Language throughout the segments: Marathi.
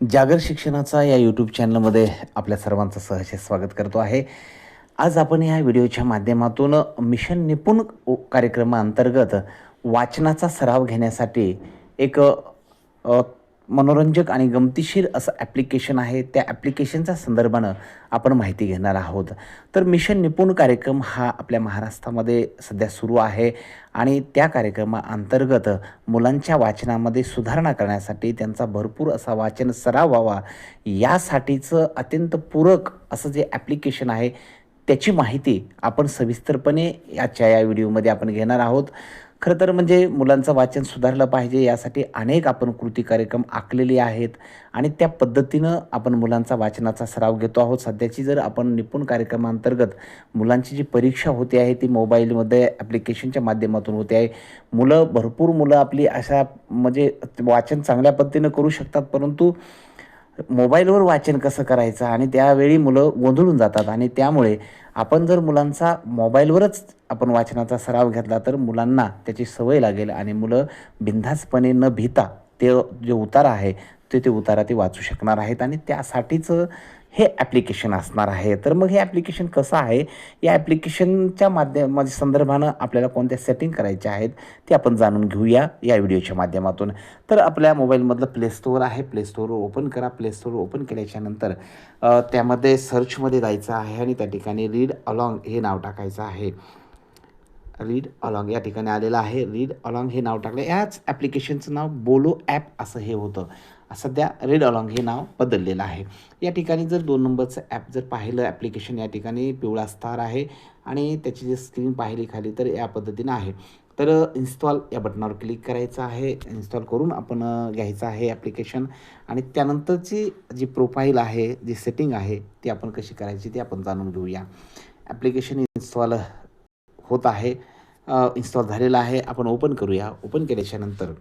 जागर शिक्षणाचा या यूट्यूब चॅनलमध्ये आपल्या सर्वांचं सहर्ष स्वागत करतो आहे. आज आपण या व्हिडिओच्या माध्यमातून मिशन निपुण कार्यक्रमाअंतर्गत वाचनाचा सराव घेण्यासाठी एक मनोरंजक आणि गमतीशीर असं ॲप्लिकेशन आहे त्या ॲप्लिकेशनच्या संदर्भानं आपण माहिती घेणार आहोत. तर मिशन निपुण कार्यक्रम हा आपल्या महाराष्ट्रामध्ये सध्या सुरू आहे आणि त्या कार्यक्रमाअंतर्गत मुलांच्या वाचनामध्ये सुधारणा करण्यासाठी त्यांचा भरपूर असा वाचन सराव व्हावा यासाठीचं अत्यंत पूरक असं जे ॲप्लिकेशन आहे त्याची माहिती आपण सविस्तरपणे याच्या या व्हिडिओमध्ये आपण घेणार आहोत. खरं तर म्हणजे मुलांचं वाचन सुधारलं पाहिजे यासाठी अनेक आपण कृती कार्यक्रम आखलेले आहेत आणि त्या पद्धतीनं आपण मुलांचा वाचनाचा सराव घेतो आहोत. सध्याची जर आपण निपुण कार्यक्रमांतर्गत मुलांची जी परीक्षा होते आहे ती मोबाईलमध्ये ॲप्लिकेशनच्या माध्यमातून होते आहे. मुलं भरपूर मुलं आपली अशा म्हणजे वाचन चांगल्या पद्धतीनं करू शकतात परंतु मोबाईलवर वाचन कसं करायचं आणि त्यावेळी मुलं गोंधळून जातात आणि त्यामुळे आपण जर मुलांचा मोबाईलवरच आपण वाचनाचा सराव घेतला तर मुलांना त्याची सवय लागेल आणि मुलं बिनधास्तपणे न भिता ते जे उतार आहे ते ते उतारा ते वाचू शकणार आहेत आणि त्यासाठीच हे ॲप्लिकेशन असणार आहे. तर मग हे ॲप्लिकेशन कसं आहे? या ॲप्लिकेशनच्या माध्यम संदर्भानं आपल्याला कोणत्या सेटिंग करायच्या आहेत ते आपण जाणून घेऊया या व्हिडिओच्या माध्यमातून. तर आपल्या मोबाईलमधलं प्ले स्टोअर आहे. प्ले स्टोअर ओपन करा. प्ले स्टोअर ओपन केल्याच्यानंतर त्यामध्ये सर्चमध्ये जायचं आहे आणि त्या ठिकाणी रीड अलॉंग हे नाव टाकायचं आहे. रीड अलॉंग या ठिकाणी आलेलं आहे. रीड अलॉंग हे नाव टाकलं. याच ॲप्लिकेशनचं नाव बोलो ॲप असं हे होतं. सध्या रीड अलॉंग हे नाव बदललेलं आहे. या ठिकाणी जर दोन नंबरचं ॲप जर पाहिलं ॲप्लिकेशन या ठिकाणी पिवळा स्टार आहे आणि त्याची जी स्क्रीन पाहिली खाली तर या पद्धतीनं आहे. तर इन्स्टॉल या बटनावर क्लिक करायचं आहे. इन्स्टॉल करून आपण घ्यायचं आहे ॲप्लिकेशन आणि त्यानंतरची जी प्रोफाईल आहे जी सेटिंग आहे ती आपण कशी करायची ती आपण जाणून घेऊया. ॲप्लिकेशन इन्स्टॉल होत आहे. इन्स्टॉल झालेलं आहे. आपण ओपन करूया. ओपन केल्याच्यानंतर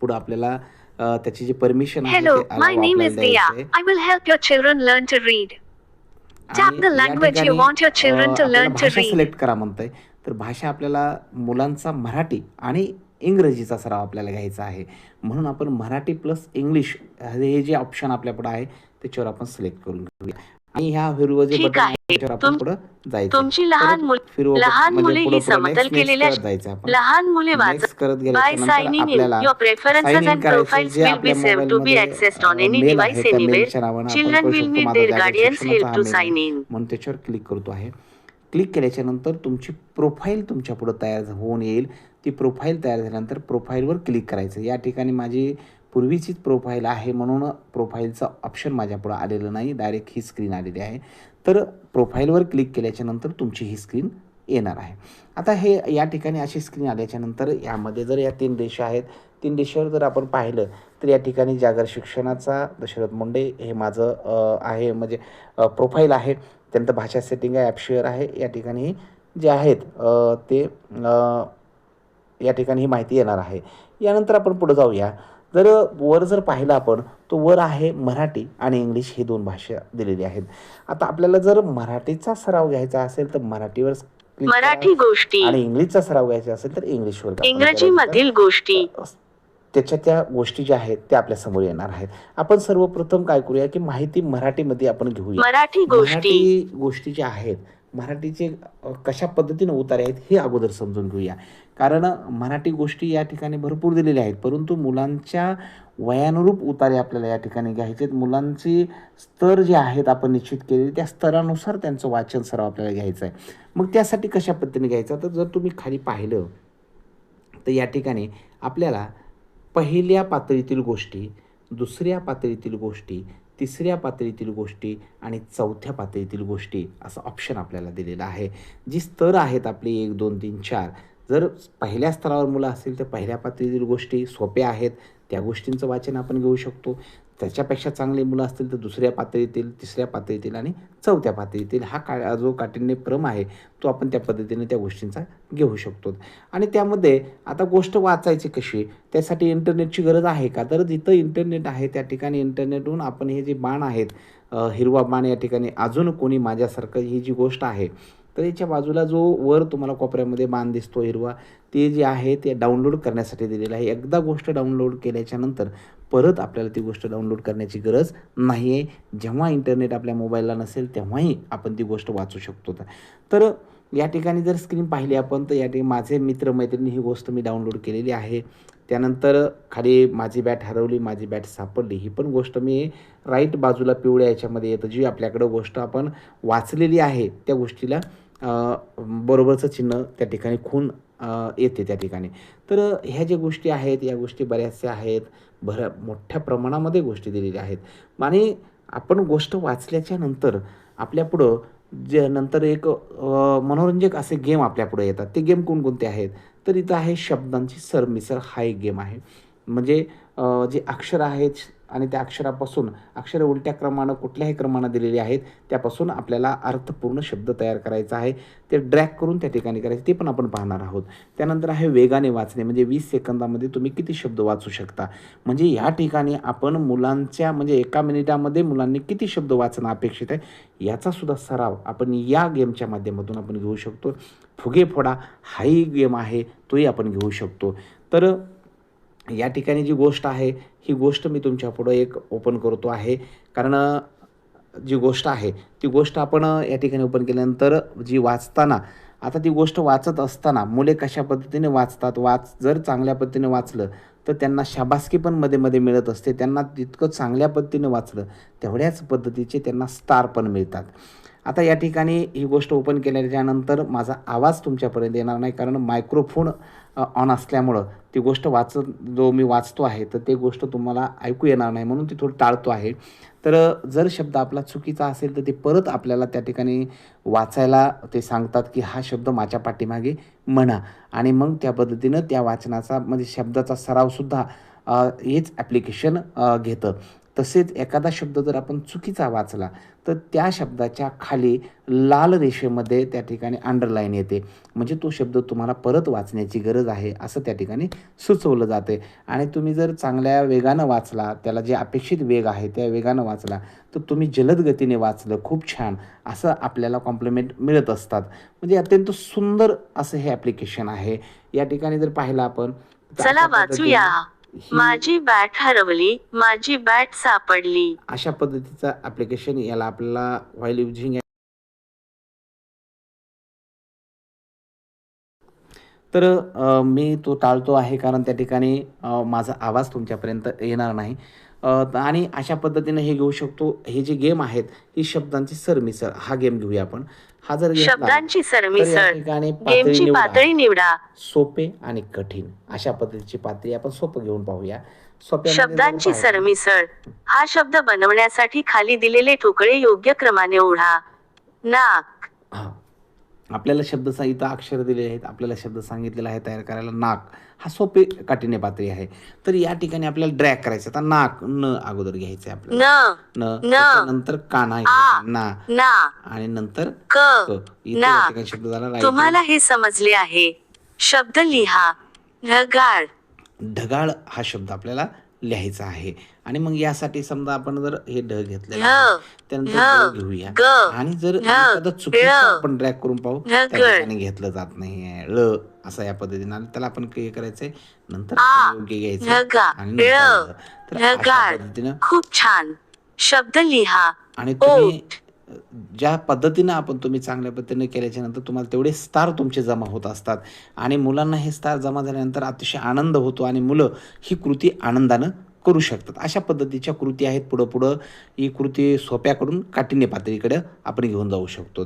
पुढं आपल्याला त्याची जी परमिशन आहे. सिलेक्ट करा म्हणतंय. तर भाषा आपल्याला मुलांचा मराठी आणि इंग्रजीचा सराव आपल्याला घ्यायचा आहे. म्हणून आपण मराठी प्लस इंग्लिश हे जे ऑप्शन आपल्यापुढे आहे त्याच्यावर आपण सिलेक्ट करून घेऊया. आणि ह्या हिरवं जे ठीक बटन आपण पुढे जायचं तुमची लहान मुल लहान म्हणजे मुले ही समतल केलेल्या लहान मुले वाचत करत by गेल्याच्यानंतर signing in आपल्याला your preferences sign in and करायचं profiles जे will be आपल्या saved to be मोबाईलमध्ये, accessed on a, any mail device आहे, त्या anywhere. mailच्या नावानं आपण Children करू will शकतो. need माझा their जागर guardians शिक्षणाचा help हा to mail आहे. sign in. म्हणून त्याच्यावर क्लिक करतो आहे क्लिक केल्याच्यानंतर तुमची प्रोफाईल तुमच्या पुढं तयार होऊन येईल ती प्रोफाईल तयार झाल्यानंतर प्रोफाईलवर क्लिक करायचं या ठिकाणी माझी पूर्वीचीच प्रोफाईल आहे म्हणून प्रोफाईलचं ऑप्शन माझ्यापुढं आलेलं नाही. डायरेक्ट ही स्क्रीन आलेली आहे. तर प्रोफाईलवर क्लिक केल्याच्यानंतर तुमची ही स्क्रीन येणार आहे. आता हे या ठिकाणी अशी स्क्रीन आल्याच्यानंतर यामध्ये जर या तीन देश आहेत तीन देशावर जर आपण पाहिलं तर या ठिकाणी जागर शिक्षणाचा दशरथ मुंडे हे माझं आहे म्हणजे प्रोफाईल आहे. त्यानंतर भाषा सेटिंग आहे ॲपशेअर आहे. या ठिकाणी जे आहेत ते या ठिकाणी ही माहिती येणार आहे. यानंतर आपण पुढे जाऊया. जर वर जर पाहिलं आपण तो वर आहे मराठी आणि इंग्लिश ही दोन भाषा दिलेली आहेत. आता आपल्याला जर मराठीचा सराव घ्यायचा असेल तर मराठीवर. मराठी गोष्टी. आणि इंग्लिशचा सराव घ्यायचा असेल तर इंग्लिशवर इंग्रजी. मधील गोष्टी. त्याच्या त्या गोष्टी ज्या आहेत त्या आपल्यासमोर येणार आहेत. आपण सर्वप्रथम काय करूया की माहिती मराठीमध्ये आपण घेऊया. मराठी गोष्टी. मराठी गोष्टी ज्या आहेत मराठीचे कशा पद्धतीनं उतारे आहेत हे अगोदर समजून घेऊया. कारण मराठी गोष्टी या ठिकाणी भरपूर दिलेल्या आहेत. परंतु मुलांच्या वयानुरूप उतारे आपल्याला या ठिकाणी घ्यायचे आहेत. मुलांची स्तर जे आहेत आपण निश्चित केलेले त्या स्तरानुसार त्यांचं वाचन सराव आपल्याला घ्यायचं आहे. मग त्यासाठी कशा पद्धतीने घ्यायचं? तर जर तुम्ही खाली पाहिलं तर या ठिकाणी आपल्याला पहिल्या पातळीतील गोष्टी दुसऱ्या पातळीतील गोष्टी तिसऱ्या पातळीतील गोष्टी आणि चौथ्या पातळीतील गोष्टी असं ऑप्शन आपल्याला दिलेलं आहे. जी स्तर आहेत आपली एक दोन तीन चार जर पहिल्या स्तरावर मुलं असतील तर पहिल्या पातळीतील गोष्टी सोप्या आहेत. त्या गोष्टींचं वाचन आपण घेऊ शकतो. त्याच्यापेक्षा चांगली मुलं असतील तर दुसऱ्या पातळीतील तिसऱ्या पातळीतील आणि चौथ्या पातळीतील हा का जो काठिण्यक्रम आहे तो आपण त्या पद्धतीने त्या गोष्टींचा घेऊ शकतो. आणि त्यामध्ये आता गोष्ट वाचायची कशी त्यासाठी इंटरनेटची गरज आहे का? तर जिथं इंटरनेट आहे त्या ठिकाणी इंटरनेटहून आपण हे जे बाण आहेत हिरवा बाण या ठिकाणी अजून कोणी माझ्यासारखं ही जी गोष्ट आहे तर याच्या बाजूला जो वर तुम्हाला कोपऱ्यामध्ये बाण दिसतो हिरवा ते जे आहे ते डाउनलोड करण्यासाठी दिलेलं आहे. एकदा गोष्ट डाउनलोड केल्याच्यानंतर परत आपल्याला ती गोष्ट डाउनलोड करण्याची गरज नाही आहे जेव्हा इंटरनेट आपल्या मोबाईलला नसेल तेव्हाही आपण ती गोष्ट वाचू शकतो. तर या ठिकाणी जर स्क्रीन पाहिली आपण तर या ठिकाणी माझे मित्रमैत्रिणी ही गोष्ट मी डाउनलोड केलेली आहे. त्यानंतर खाली माझी बॅट हरवली माझी बॅट सापडली. ही पण गोष्ट मी राईट बाजूला पिवळ्या याच्यामध्ये येतं. जी आपल्याकडं गोष्ट आपण वाचलेली आहे त्या गोष्टीला बरोबरचं चिन्ह त्या ठिकाणी खून येते त्या ठिकाणी. तर ह्या ज्या गोष्टी आहेत या गोष्टी बऱ्याचशा आहेत भर मोठ्या प्रमाणामध्ये गोष्टी दिलेल्या आहेत. आणि आपण गोष्ट वाचल्याच्या नंतर आपल्यापुढं जे नंतर एक मनोरंजक असे गेम आपल्यापुढे येतात. ते गेम कोणकोणते आहेत? तर इथं आहे शब्दांची सरमिसर हा एक गेम आहे. म्हणजे जे अक्षर आहेत आणि त्या अक्षरापासून अक्षरं उलट्या क्रमानं कुठल्याही क्रमानं दिलेली आहेत त्यापासून आपल्याला अर्थपूर्ण शब्द तयार करायचा आहे. ते ड्रॅक करून त्या ठिकाणी करायचे ते पण आपण पाहणार आहोत. त्यानंतर आहे वेगाने वाचणे म्हणजे वीस सेकंदामध्ये तुम्ही किती शब्द वाचू शकता? म्हणजे या ठिकाणी आपण मुलांच्या म्हणजे एका मिनिटामध्ये मुलांनी किती शब्द वाचणं अपेक्षित आहे याचा सुद्धा सराव आपण या गेमच्या माध्यमातून आपण घेऊ शकतो. फुगे फोडा हाही गेम आहे तोही आपण घेऊ शकतो. तर या ठिकाणी जी गोष्ट आहे ही गोष्ट मी तुमच्यापुढं एक ओपन करतो आहे. कारण जी गोष्ट आहे ती गोष्ट आपण या ठिकाणी ओपन केल्यानंतर जी वाचताना आता ती गोष्ट वाचत असताना मुले कशा पद्धतीने वाचतात? वाच जर चांगल्या पद्धतीने वाचलं तर त्यांना शाबासकी पण मध्ये मध्ये मिळत असते. त्यांना तितकं चांगल्या पद्धतीने वाचलं तेवढ्याच पद्धतीचे त्यांना स्टार पण मिळतात. आता या ठिकाणी ही गोष्ट ओपन केल्याच्यानंतर माझा आवाज तुमच्यापर्यंत येणार नाही कारण मायक्रोफोन ऑन असल्यामुळं ती गोष्ट वाचत जो मी वाचतो आहे तर ते गोष्ट तुम्हाला ऐकू येणार नाही म्हणून ती थोडी टाळतो आहे. तर जर शब्द आपला चुकीचा असेल तर ते परत आपल्याला त्या ठिकाणी वाचायला ते सांगतात की हा शब्द माझ्या पाठीमागे म्हणा. आणि मग त्या पद्धतीनं त्या वाचनाचा म्हणजे शब्दाचा सरावसुद्धा हेच ॲप्लिकेशन घेतं. तसेच एखादा शब्द जर आपण चुकीचा वाचला तर त्या शब्दाच्या खाली लाल रेषेमध्ये त्या ठिकाणी अंडरलाईन येते. म्हणजे तो शब्द तुम्हाला परत वाचण्याची गरज आहे असं त्या ठिकाणी सुचवलं जाते. आणि तुम्ही जर चांगल्या वेगानं वाचला त्याला जे अपेक्षित वेग आहे त्या वेगानं वाचला तर तुम्ही जलद गतीने वाचलं खूप छान असं आपल्याला कॉम्प्लिमेंट मिळत असतात. म्हणजे अत्यंत सुंदर असं हे ॲप्लिकेशन आहे. या ठिकाणी जर पाहिलं आपण चला वाचूया. माझी बॅट हरवली माझी बॅट सापडली. अशा पद्धतीचं ॲप्लिकेशन याला आपल्याला व्हाईल युजिंग तर मी तो टाळतो आहे कारण त्या ठिकाणी माझा आवाज तुमच्यापर्यंत येणार नाही. आणि अशा पद्धतीने हे घेऊ शकतो. हे जे गेम आहेत ही शब्दांची सरमिसळ. हा गेम घेऊया आपण. हा जर शब्दांची सरमिसळ. ठिकाणी पातळी निवडा. सोपे आणि कठीण. अशा पद्धतीची पातळी आपण सोपं घेऊन पाहूया. शब्दांची सरमिसळ. हा शब्द बनवण्यासाठी खाली दिलेले ठोकळे योग्य क्रमाने ओढा. नाक. आपल्याला शब्द इथं अक्षर दिलेले आहेत आपल्याला शब्द सांगितलेला आहे तयार करायला नाक हा सोपे काठीण्य पातळी आहे. तर या ठिकाणी आपल्याला ड्रॅग करायचं आता नाक न अगोदर घ्यायचं आपल्याला. न. नंतर काना ना. ना आणि नंतर क शब्द झाला. तुम्हाला हे समजले आहे. शब्द लिहा. ढगाळ. ढगाळ हा शब्द आपल्याला लिहायचा आहे. आणि मग यासाठी समजा आपण जर हे ढ घेतलेलं आहे, त्यानंतर घेऊया. आणि जर एखादं चुकीचं ळ, आपण ड्रॅग करून पाहू त्या ढगळ. ठिकाणी घेतलं जात नाही ळ असं या पद्धतीने. आणि त्याला आपण काय करायचंय नंतर योग्य घ्यायचं आणि ळ. तर अशा. पद्धतीनं खूप छान. शब्द लिहा. आणि तुम्ही ज्या पद्धतीनं आपण तुम्ही चांगल्या पद्धतीने केल्याच्यानंतर तुम्हाला तेवढे स्टार तुमचे जमा होत असतात. आणि मुलांना हे स्टार जमा झाल्यानंतर अतिशय आनंद होतो आणि मुलं ही कृती आनंदानं करू शकतात. अशा पद्धतीच्या कृती आहेत पुढं पुढं. ही कृती सोप्याकडून काठिण्य पातळीकडे आपण घेऊन जाऊ शकतो.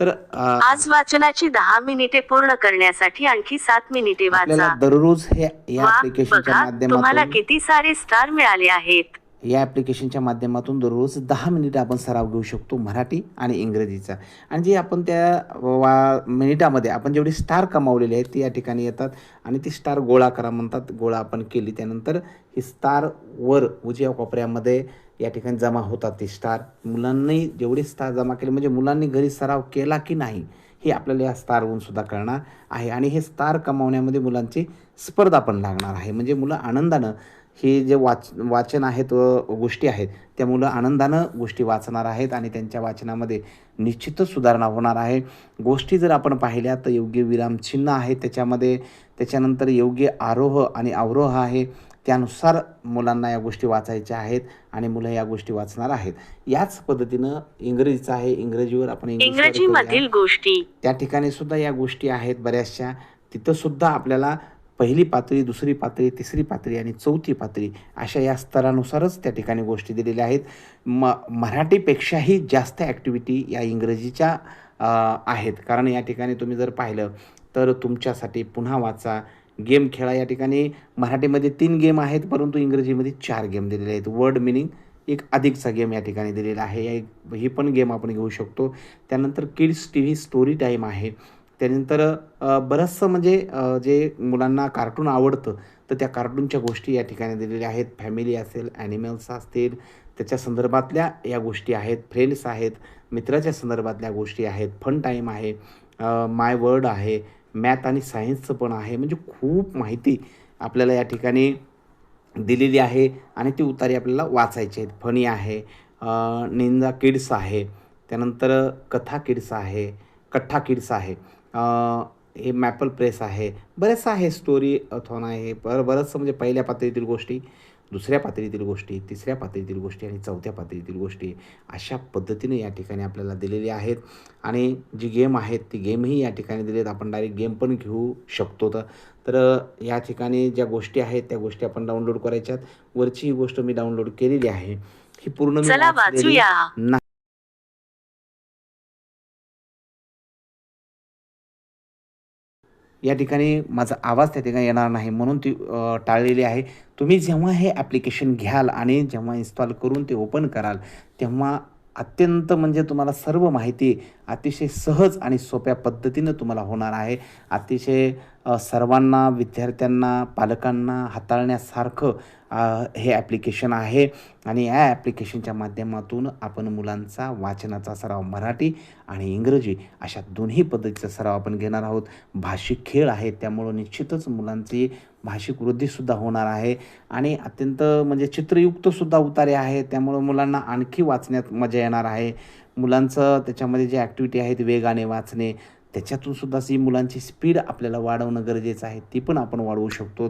तर आज वाचनाची दहा मिनिटे पूर्ण करण्यासाठी आणखी सात मिनिटे वाचा. दररोज हे या बघा तुम्हाला माध्यमातून किती सारे स्टार मिळाले आहेत. या ॲप्लिकेशनच्या माध्यमातून दररोज दहा मिनिटं आपण सराव घेऊ शकतो मराठी आणि इंग्रजीचा. आणि जे आपण त्या वा मिनिटामध्ये आपण जेवढे स्टार कमावलेले आहेत ते या ठिकाणी येतात. आणि ती स्टार गोळा करा म्हणतात. गोळा आपण केली त्यानंतर ही स्टार वर उजव्या कोपऱ्यामध्ये या ठिकाणी जमा होतात ते स्टार मुलांनी जेवढे स्टार जमा केले म्हणजे मुलांनी घरी सराव केला की नाही हे आपल्याला या स्टारवरून सुद्धा कळणार आहे. आणि हे स्टार कमावण्यामध्ये मुलांची स्पर्धा पण लागणार आहे. म्हणजे मुलं आनंदानं हे जे वाच वाचन आहेत व गोष्टी आहेत त्या मुलं आनंदानं गोष्टी वाचणार आहेत आणि त्यांच्या वाचनामध्ये निश्चितच सुधारणा होणार आहे. गोष्टी जर आपण पाहिल्या तर योग्य विरामचिन्ह आहे त्याच्यामध्ये त्याच्यानंतर योग्य आरोह आणि अवरोह आहे त्यानुसार मुलांना या गोष्टी वाचायच्या आहेत आणि मुलं या गोष्टी वाचणार आहेत. याच पद्धतीनं इंग्रजीचं आहे इंग्रजीवर आपण इंग्रजी गोष्टी. त्या ठिकाणी सुद्धा या गोष्टी आहेत बऱ्याचशा. तिथं सुद्धा आपल्याला पहिली पातळी दुसरी पातळी तिसरी पातळी आणि चौथी पातळी अशा या स्तरानुसारच त्या ठिकाणी गोष्टी दिलेल्या आहेत. म मराठीपेक्षाही जास्त ॲक्टिव्हिटी या इंग्रजीच्या आहेत. कारण या ठिकाणी तुम्ही जर पाहिलं तर तुमच्यासाठी पुन्हा वाचा. गेम खेळा. या ठिकाणी मराठीमध्ये तीन गेम आहेत परंतु इंग्रजीमध्ये चार गेम दिलेले आहेत. वर्ड मिनिंग एक अधिकचा गेम या ठिकाणी दिलेला आहे. या एक ही पण गेम आपण घेऊ शकतो. त्यानंतर kids T V story time आहे. त्यानंतर बरंचसं म्हणजे जे मुलांना कार्टून आवडतं तर त्या कार्टूनच्या गोष्टी या ठिकाणी दिलेल्या आहेत. फॅमिली असेल ॲनिमल्स असतील त्याच्या संदर्भातल्या या गोष्टी आहेत. फ्रेंड्स आहेत मित्राच्या संदर्भातल्या गोष्टी आहेत. फन टाईम आहे माय वर्ड आहे मॅथ आणि सायन्सचं पण आहे. म्हणजे खूप माहिती आपल्याला या ठिकाणी दिलेली आहे आणि ती उतारी आपल्याला वाचायची आहेत. फनी आहे निंदा किड्स आहे त्यानंतर कथा किड्स आहे कठ्ठा किड्स आहे. हे मॅपल प्रेस आहे. बरेचसं आहे स्टोरी थॉन आहे बर बरंचसं म्हणजे पहिल्या पातळीतील गोष्टी दुसऱ्या पातळीतील गोष्टी तिसऱ्या पातळीतील गोष्टी आणि चौथ्या पातळीतील गोष्टी अशा पद्धतीने या ठिकाणी आपल्याला दिलेली आहेत. आणि जी गेम आहेत ती गेमही या ठिकाणी दिलेत. आपण डायरेक्ट गेम पण घेऊ शकतो तर. तर या ठिकाणी ज्या गोष्टी आहेत त्या गोष्टी आपण डाउनलोड करायच्यात. वरची ही गोष्ट मी डाउनलोड केलेली आहे. ही पूर्ण मी वाचूया. या ठिकाणी माझा आवाज त्या ठिकाणी येणार नाही म्हणून ती टाळलेली आहे. तुम्ही जेव्हा हे ॲप्लिकेशन घ्याल आणि जेव्हा इन्स्टॉल करून ते ओपन कराल तेव्हा अत्यंत म्हणजे तुम्हाला सर्व माहिती अतिशय सहज आणि सोप्या पद्धतीनं तुम्हाला होणार आहे. अतिशय सर्वांना विद्यार्थ्यांना पालकांना हाताळण्यासारखं हे ॲप्लिकेशन आहे. आणि या ॲप्लिकेशनच्या माध्यमातून आपण मुलांचा वाचनाचा सराव मराठी आणि इंग्रजी अशा दोन्ही पद्धतीचा सराव आपण घेणार आहोत. भाषिक खेळ आहेत त्यामुळं निश्चितच मुलांची भाषिक वृद्धीसुद्धा होणार आहे. आणि अत्यंत म्हणजे चित्रयुक्तसुद्धा उतारे आहे त्यामुळं मुलांना आणखी वाचण्यात मजा येणार आहे. मुलांचं त्याच्यामध्ये जे ॲक्टिव्हिटी आहेत वेगाने वाचणे त्याच्यातून सुद्धा जी मुलांची स्पीड आपल्याला वाढवणं गरजेचं आहे ती पण आपण वाढवू शकतो.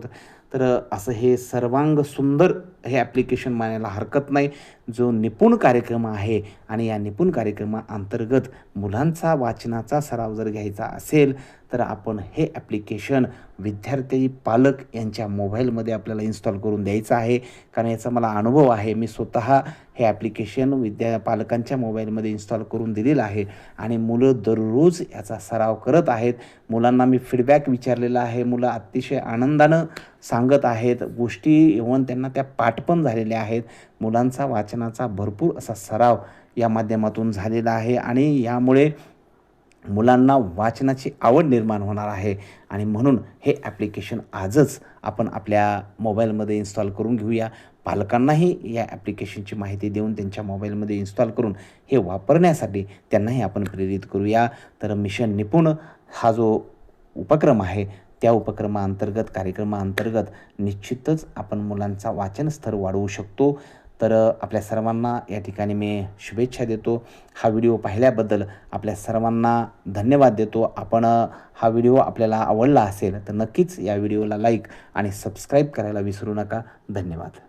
तर असं हे सर्वांग सुंदर हे ॲप्लिकेशन मानायला हरकत नाही. जो निपुण कार्यक्रम आहे आणि या निपुण कार्यक्रमाअंतर्गत मुलांचा वाचनाचा सराव जर घ्यायचा असेल तर आपण हे ॲप्लिकेशन विद्यार्थी पालक यांच्या मोबाईलमध्ये आपल्याला इन्स्टॉल करून द्यायचं आहे. कारण याचा मला अनुभव आहे. मी स्वतः हे ॲप्लिकेशन विद्या पालकांच्या मोबाईलमध्ये इन्स्टॉल करून दिलेलं आहे आणि मुलं दररोज याचा सराव करत आहेत. मुलांना मी फीडबॅक विचारलेला आहे. मुलं अतिशय आनंदानं सांगत आहेत. गोष्टी येऊन त्यांना त्या पाठ पाठपण झालेले आहेत. मुलांचा वाचनाचा भरपूर असा सराव या माध्यमातून झालेला आहे आणि यामुळे मुलांना वाचनाची आवड निर्माण होणार आहे आणि म्हणून हे ॲप्लिकेशन आजच आपण आपल्या मोबाईलमध्ये इन्स्टॉल करून घेऊया. पालकांनाही या ॲप्लिकेशनची माहिती देऊन त्यांच्या मोबाईलमध्ये इन्स्टॉल करून हे वापरण्यासाठी त्यांनाही आपण प्रेरित करूया. तर मिशन निपुण हा जो उपक्रम आहे त्या उपक्रमाअंतर्गत कार्यक्रमाअंतर्गत निश्चितच आपण मुलांचा वाचन स्तर वाढवू शकतो. तर आपल्या सर्वांना या ठिकाणी मी शुभेच्छा देतो. हा व्हिडिओ पाहिल्याबद्दल आपल्या सर्वांना धन्यवाद देतो. आपण हा व्हिडिओ आपल्याला आवडला असेल तर नक्कीच या व्हिडिओला लाईक आणि सबस्क्राईब करायला विसरू नका. धन्यवाद.